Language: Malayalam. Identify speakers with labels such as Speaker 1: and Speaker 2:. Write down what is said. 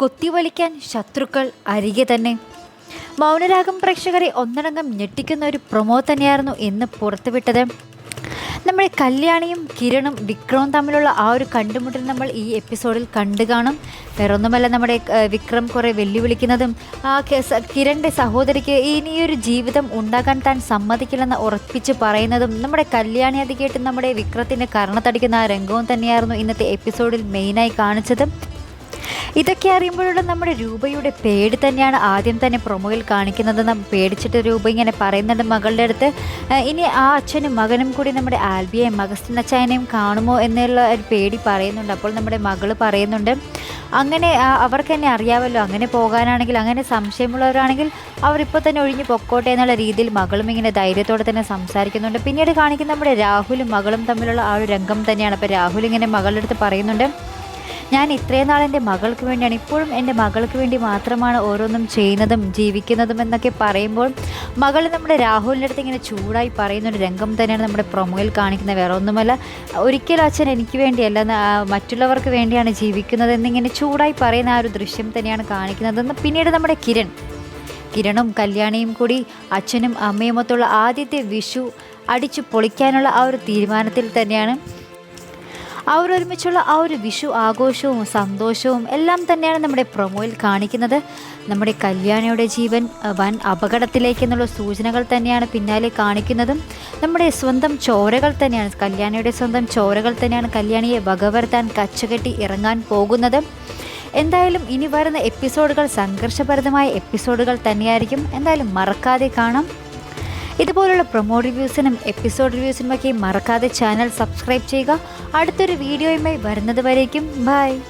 Speaker 1: കൊത്തിവലിക്കാൻ ശത്രുക്കൾ അരികെ തന്നെ. മൗനരാഗം പ്രേക്ഷകരെ ഒന്നടങ്കം ഞെട്ടിക്കുന്ന ഒരു പ്രൊമോ തന്നെയായിരുന്നു ഇന്ന് പുറത്തുവിട്ടത്. നമ്മുടെ കല്യാണിയും കിരണും വിക്രവും തമ്മിലുള്ള ആ ഒരു കണ്ടുമുട്ടൽ നമ്മൾ ഈ എപ്പിസോഡിൽ കണ്ടു കാണും. വേറൊന്നുമല്ല നമ്മുടെ വിക്രം കുറേ വെല്ലുവിളിക്കുന്നതും ആ കിരണിന്റെ സഹോദരിക്ക് ഇനിയൊരു ജീവിതം ഉണ്ടാക്കാൻ താൻ സമ്മതിക്കില്ലെന്ന് ഉറപ്പിച്ച് പറയുന്നതും നമ്മുടെ കല്യാണി അത് കേട്ട് നമ്മുടെ വിക്രത്തിന്റെ കർണത്തടിക്കുന്ന ആ രംഗവും തന്നെയായിരുന്നു ഇന്നത്തെ എപ്പിസോഡിൽ മെയിനായി കാണിച്ചത്. ഇതൊക്കെ അറിയുമ്പോഴുള്ള നമ്മുടെ രൂപയുടെ പേടി തന്നെയാണ് ആദ്യം തന്നെ പ്രൊമോയിൽ കാണിക്കുന്നത്. പേടിച്ചിട്ട് രൂപ ഇങ്ങനെ പറയുന്നുണ്ട് മകളുടെ അടുത്ത്. ഇനി ആ അച്ഛനും മകനും കൂടി നമ്മുടെ ആൽബിയെയും അച്ചായനെയും കാണുമോ എന്നുള്ള ഒരു പേടി പറയുന്നുണ്ട്. അപ്പോൾ നമ്മുടെ മകൾ പറയുന്നുണ്ട് അങ്ങനെ അവർക്ക് തന്നെ അറിയാമല്ലോ അങ്ങനെ പോകാനാണെങ്കിൽ അങ്ങനെ സംശയമുള്ളവരാണെങ്കിൽ അവരിപ്പോൾ തന്നെ ഒഴിഞ്ഞു പൊക്കോട്ടെ എന്നുള്ള രീതിയിൽ മകളും ഇങ്ങനെ ധൈര്യത്തോടെ തന്നെ സംസാരിക്കുന്നുണ്ട്. പിന്നീട് കാണിക്കുന്ന നമ്മുടെ രാഹുലും മകളും തമ്മിലുള്ള ആ ഒരു രംഗം തന്നെയാണ്. അപ്പോൾ രാഹുൽ ഇങ്ങനെ മകളുടെ അടുത്ത് പറയുന്നുണ്ട് ഞാൻ ഇത്രയും നാൾ എന്റെ മകൾക്ക് വേണ്ടിയാണ് ഇപ്പോഴും എന്റെ മകൾക്ക് വേണ്ടി മാത്രമാണ് ഓരോന്നും ചെയ്യുന്നതും ജീവിക്കുന്നതും എന്നൊക്കെ പറയുമ്പോൾ മകൾ നമ്മുടെ രാഹുലിന്റെ അടുത്ത് ഇങ്ങനെ ചൂടായി പറയുന്ന ഒരു രംഗം തന്നെയാണ് നമ്മുടെ പ്രൊമോയിൽ കാണിക്കുന്നത്. വേറെ ഒന്നുമല്ല ഒരിക്കലും അച്ഛൻ എനിക്ക് വേണ്ടിയല്ല മറ്റുള്ളവർക്ക് വേണ്ടിയാണ് ജീവിക്കുന്നത് എന്നിങ്ങനെ ചൂടായി പറയുന്ന ആ ഒരു ദൃശ്യം തന്നെയാണ് കാണിക്കുന്നത്. പിന്നീട് നമ്മുടെ കിരൺ. കിരണും കല്യാണിയും കൂടി അച്ഛനും അമ്മയും അമ്മയുമൊത്തുള്ള ആദ്യത്തെ വിഷു അടിച്ചു പൊളിക്കാനുള്ള ആ ഒരു തീരുമാനത്തിൽ തന്നെയാണ് അവരൊരുമിച്ചുള്ള ആ ഒരു വിഷു ആഘോഷവും സന്തോഷവും എല്ലാം തന്നെയാണ് നമ്മുടെ പ്രൊമോയിൽ കാണിക്കുന്നത്. നമ്മുടെ കല്യാണിയുടെ ജീവൻ വൻ അപകടത്തിലേക്ക് എന്നുള്ള സൂചനകൾ തന്നെയാണ് പിന്നാലെ കാണിക്കുന്നതും. നമ്മുടെ സ്വന്തം ചോരകൾ തന്നെയാണ് കല്യാണിയുടെ സ്വന്തം ചോരകൾ തന്നെയാണ് കല്യാണിയെ വകവരുത്താൻ കച്ചകെട്ടി ഇറങ്ങാൻ പോകുന്നത്. എന്തായാലും ഇനി വരുന്ന എപ്പിസോഡുകൾ സംഘർഷഭരിതമായ എപ്പിസോഡുകൾ തന്നെയായിരിക്കും. എന്തായാലും മറക്കാതെ കാണാം. ഇതുപോലുള്ള പ്രൊമോ റിവ്യൂസിനും എപ്പിസോഡ് റിവ്യൂസിനുമൊക്കെ മറക്കാതെ ചാനൽ സബ്സ്ക്രൈബ് ചെയ്യുക. അടുത്തൊരു വീഡിയോയുമായി വരുന്നത് വരേക്കും. ബൈ